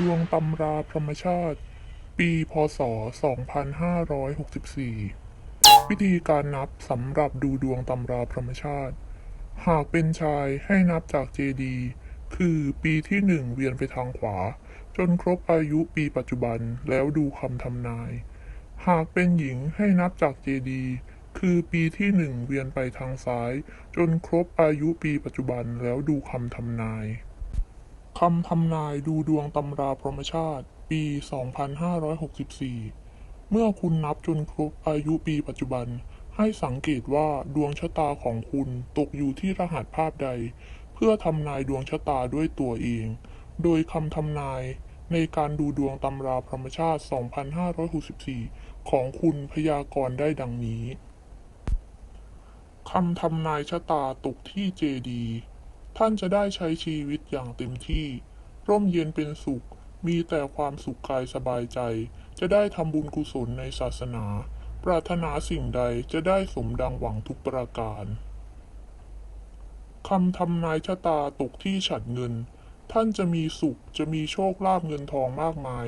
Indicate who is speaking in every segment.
Speaker 1: ดวงตำราพรหมชาติ ปีพศ 2564 วิธีการนับสำหรับดูดวงตำราพรหมชาติ หากเป็นชายให้นับจากเจดี คือปีที่หนึ่งเวียนไปทางขวา จนครบอายุปีปัจจุบันแล้วดูคำทำนาย หากเป็นหญิงให้นับจากเจดีคือปีที่หนึ่งเวียนไปทางซ้าย จนครบอายุปีปัจจุบันแล้วดูคำทำนาย คำทำนายดูดวงตำราพรหมชาติ ปี 2564 เมื่อคุณนับจนครบอายุปีปัจจุบัน ให้สังเกตว่าดวงชะตาของคุณตกอยู่ที่รหัสภาพใด เพื่อทำนายดวงชะตาด้วยตัวเอง โดยคำทำนายในการดูดวงตำราพรหมชาติ 2564 ของคุณพยากรณ์ได้ดังนี้ คำทำนายชะตาตกที่เจดี ท่านจะได้ใช้ชีวิตอย่างเต็มที่ ร่มเย็นเป็นสุข มีแต่ความสุขกายสบายใจ จะได้ทำบุญกุศลในศาสนา ปรารถนาสิ่งใดจะได้สมดังหวังทุกประการคำทำนายชะตาตกที่ฉัดเงิน ท่านจะมีสุขจะมีโชคลาภเงินทองมากมาย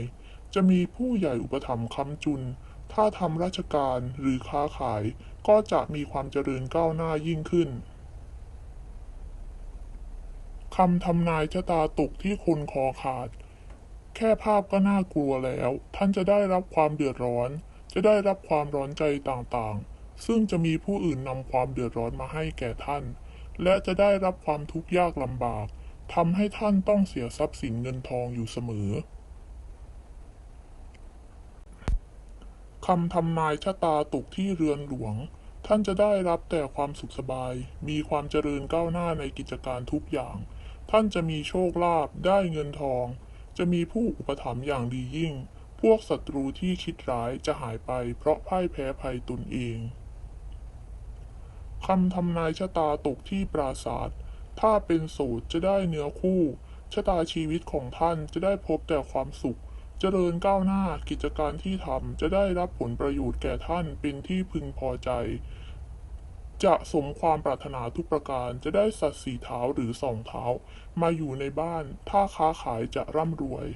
Speaker 1: จะมีผู้ใหญ่อุปถัมภ์ค้ำจุน ถ้าทำราชการหรือค้าขายก็จะมีความเจริญก้าวหน้ายิ่งขึ้น คำทำนายชะตาตกที่คนคอขาด แค่ภาพก็น่ากลัวแล้ว ท่านจะได้รับความเดือดร้อน จะได้รับความร้อนใจต่างๆ ซึ่งจะมีผู้อื่นนำความเดือดร้อนมาให้แก่ท่าน และจะได้รับความทุกข์ยากลำบากทำให้ท่านต้องเสียทรัพย์สินเงินทองอยู่เสมอคำทำนายชะตาตกที่เรือนหลวง ท่านจะได้รับแต่ความสุขสบาย มีความเจริญก้าวหน้าในกิจการทุกอย่าง ท่านจะมีโชคลาภได้เงินทอง จะมีผู้อุปถัมภ์อย่างดียิ่ง พวกศัตรูที่คิดร้ายจะหายไปเพราะพ่ายแพ้ภัยตนเองคำทำนายชะตาตกที่ปราศาสตร์ถ้าเป็นโสดจะได้เนื้อคู่ ชะตาชีวิตของท่านจะได้พบแต่ความสุข เจริญก้าวหน้ากิจการที่ทำจะได้รับผลประโยชน์แก่ท่านเป็นที่พึงพอใจ จะสมความปรารถนาทุกประการจะได้สัตว์สี่เท้าหรือสองเท้า มาอยู่ในบ้าน ถ้าค้าขายจะร่ำรวย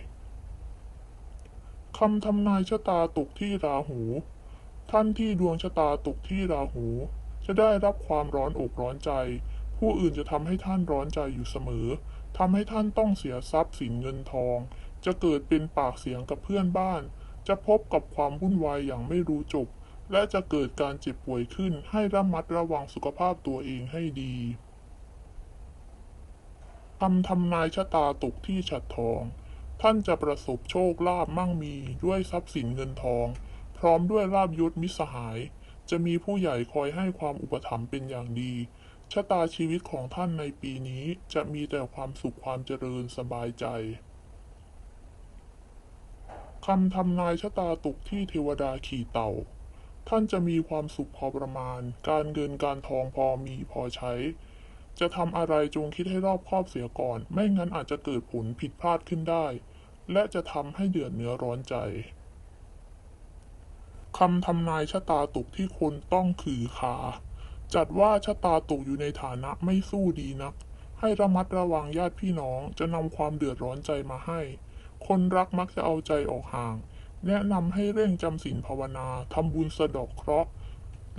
Speaker 1: คำทำนายชะตาตกที่ราหู ท่านที่ดวงชะตาตกที่ราหู จะได้รับความร้อนอกร้อนใจ ผู้อื่นจะทำให้ท่านร้อนใจอยู่เสมอทำให้ท่านต้องเสียทรัพย์สินเงินทอง จะเกิดเป็นปากเสียงกับเพื่อนบ้าน จะพบกับความวุ่นวายอย่างไม่รู้จบ และจะเกิดการเจ็บป่วยขึ้นให้ระมัดระวังสุขภาพตัวเองให้ดีคำทำนายชะตาตกที่ฉัดทอง ท่านจะประสบโชคลาภมั่งมีด้วยทรัพย์สินเงินทอง พร้อมด้วยลาบยศมิสหาย จะมีผู้ใหญ่คอยให้ความอุปถัมภ์เป็นอย่างดี ชะตาชีวิตของท่านในปีนี้จะมีแต่ความสุขความเจริญสบายใจคำทำนายชะตาตกที่เทวดาขี่เต่า ท่านจะมีความสุขพอประมาณ การเงินการทองพอมีพอใช้ จะทำอะไรจงคิดให้รอบคอบเสียก่อน ไม่งั้นอาจจะเกิดผลผิดพลาดขึ้นได้ และจะทำให้เดือดเนื้อร้อนใจคำทำนายชะตาตกที่คนต้องขือขา จัดว่าชะตาตกอยู่ในฐานะไม่สู้ดีนัก ให้ระมัดระวังญาติพี่น้องจะนำความเดือดร้อนใจมาให้ คนรักมักจะเอาใจออกห่าง แนะนำให้เร่งจำศีลภาวนาทำบุญสะดอกเคราะห์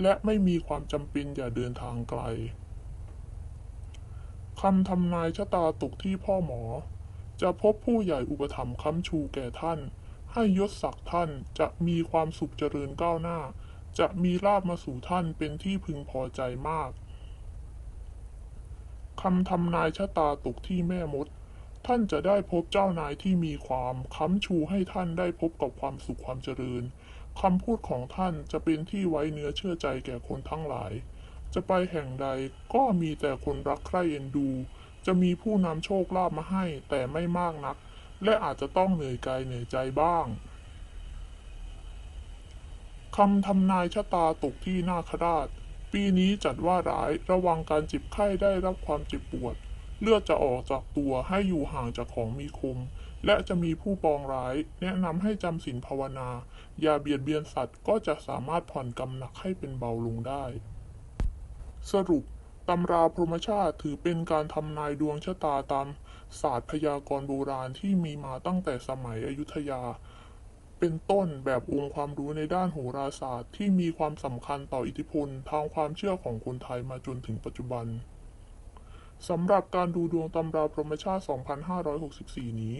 Speaker 1: และไม่มีความจำเป็นอย่าเดินทางไกลคำทำนายชะตาตกที่พ่อหมอ จะพบผู้ใหญ่อุปถัมภ์ค้ำชูแก่ท่าน ให้ยศศักดิ์ท่านจะมีความสุขเจริญก้าวหน้า จะมีลาบมาสู่ท่านเป็นที่พึงพอใจมากคำทำนายชะตาตกที่แม่มด ท่านจะได้พบเจ้านายที่มีความค้ำชูให้ท่านได้พบกับความสุขความเจริญคำพูดของท่านจะเป็นที่ไว้เนื้อเชื่อใจแก่คนทั้งหลาย จะไปแห่งใดก็มีแต่คนรักใคร่เอ็นดู จะมีผู้นำโชคลาภมาให้แต่ไม่มากนัก และอาจจะต้องเหนื่อยกายเหนื่อยใจบ้างคำทำนายชะตาตกที่นาคราช ปีนี้จัดว่าร้ายระวังการจ็บไข้ได้รับความเจ็บปวด เลือดจะออกจากตัวให้อยู่ห่างจากของมีคม และจะมีผู้ปองร้าย แนะนำให้จำศีลภาวนา อย่าเบียดเบียนสัตว์ก็จะสามารถผ่อนกำหนักให้เป็นเบาลงได้ สรุปตำราพรหมชาติถือเป็นการทำนายดวงชะตาตามศาสตร์พยากรณ์โบราณที่มีมาตั้งแต่สมัยอยุธยา เป็นต้นแบบองค์ความรู้ในด้านโหราศาสตร์ที่มีความสำคัญต่ออิทธิพลทางความเชื่อของคนไทยมาจนถึงปัจจุบัน สำหรับการดูดวงตำราพรหมชาติ 2564 นี้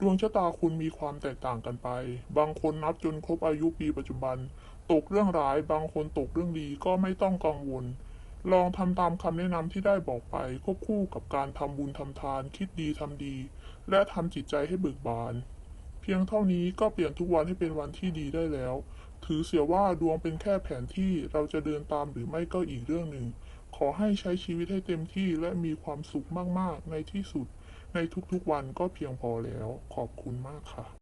Speaker 1: ดวงชะตาคุณมีความแตกต่างกันไป บางคนนับจนครบอายุปีปัจจุบัน ตกเรื่องร้าย บางคนตกเรื่องดีก็ไม่ต้องกังวล ลองทำตามคำแนะนำที่ได้บอกไป ควบคู่กับการทำบุญทำทาน คิดดีทำดี และทำจิตใจให้เบิกบาน เพียงเท่านี้ก็เปลี่ยนทุกวันให้เป็นวันที่ดีได้แล้ว ถือเสียว่าดวงเป็นแค่แผนที่เราจะเดินตามหรือไม่ก็อีกเรื่องหนึ่ง อให้ใช้ชีวิตให้เต็มที่และมีความสุขมาก ๆ ในที่สุดในทุกๆวันก็เพียงพอแล้ว ขอบคุณมากค่ะ